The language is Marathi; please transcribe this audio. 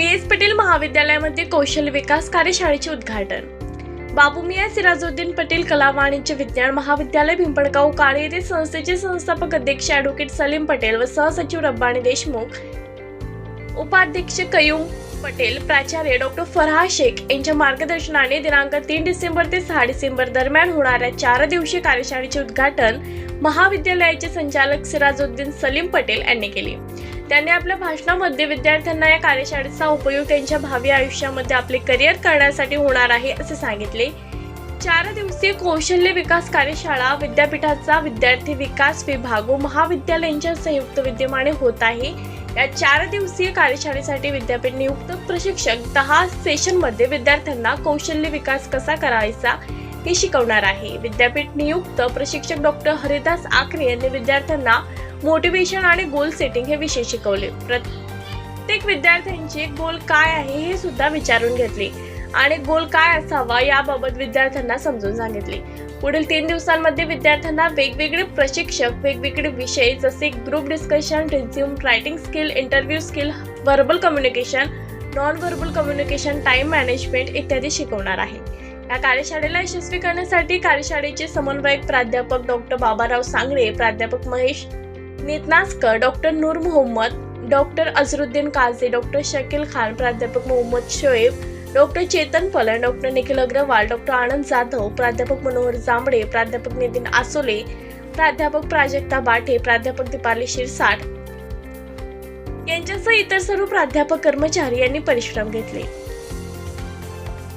बी एस पटेल महाविद्यालयामध्ये कौशल्य विकास कार्यशाळेचे उद्घाटन. बाबूमिया सिराजुद्दीन पटेल कला वाणिज्य विज्ञान महाविद्यालय पिंपळगाव काळे येथे संस्थेचे संस्थापक अध्यक्ष ॲडव्होकेट सलीम पटेल व सहसचिव रब्बाणी देशमुख. उपाध्यक्ष कयूम पटेल प्राचार्य डॉक्टर फरहा शेख यांच्या मार्गदर्शनाने दिनांक तीन डिसेंबर ते सहा डिसेंबर दरम्यान होणाऱ्या चार दिवसीय कार्यशाळेचे उद्घाटन महाविद्यालयाचे संचालक सिराजुद्दीन सलीम पटेल यांनी केले. त्यांनी आपल्या भाषणामध्ये विद्यार्थ्यांना या कार्यशाळेचा उपयोग त्यांच्या भावी आयुष्यामध्ये आपले करिअर करण्यासाठी होणार आहे असे सांगितले. चार दिवसीय कौशल्य विकास कार्यशाळा विद्यापीठाचा विद्यार्थी विकास विभाग व महाविद्यालयांच्या संयुक्त विद्यमाने होत आहे. या चार दिवसीय कार्यशाळेसाठी विद्यापीठ नियुक्त प्रशिक्षक दहा सेशनमध्ये विद्यार्थ्यांना कौशल्य विकास कसा करायचा हे शिकवणार आहे. विद्यापीठ नियुक्त प्रशिक्षक डॉक्टर हरिदास आखरे यांनी विद्यार्थ्यांना मोटिवेशन आणि गोल सेटिंग हे विषय शिकवले. प्रत्येक विद्यार्थ्यांचे गोल काय आहे हे सुद्धा विचारून घेतले. आणि गोल काय असावा याबाबत विद्यार्थ्यांना समजून सांगितले. पुढील तीन दिवसांमध्ये विद्यार्थ्यांना वेगवेगळे प्रशिक्षक वेगवेगळे विषय जसे group discussion resume writing skill interview skill verbal communication non verbal communication time management इत्यादी शिकवणार आहे. या कार्यशाळेला यशस्वी करण्यासाठी कार्यशाळेचे समन्वयक प्राध्यापक डॉक्टर बाबाराव सांगरे प्राध्यापक Mahesh Nitnaskar doctor Noor Mohammad doctor Azharuddin Kazi doctor Shakeel Khan प्राध्यापक Mohammad Shoaib doctor Chetan Palan doctor Nikhil Agarwal doctor Anand Jadhav प्राध्यापक मनोहर जांभळे प्राध्यापक नितीन आसोले प्राध्यापक प्राजक्ता बाठे प्राध्यापक दीपाली शिरसाट यांच्यासह इतर सर्व प्राध्यापक कर्मचारी यांनी परिश्रम घेतले.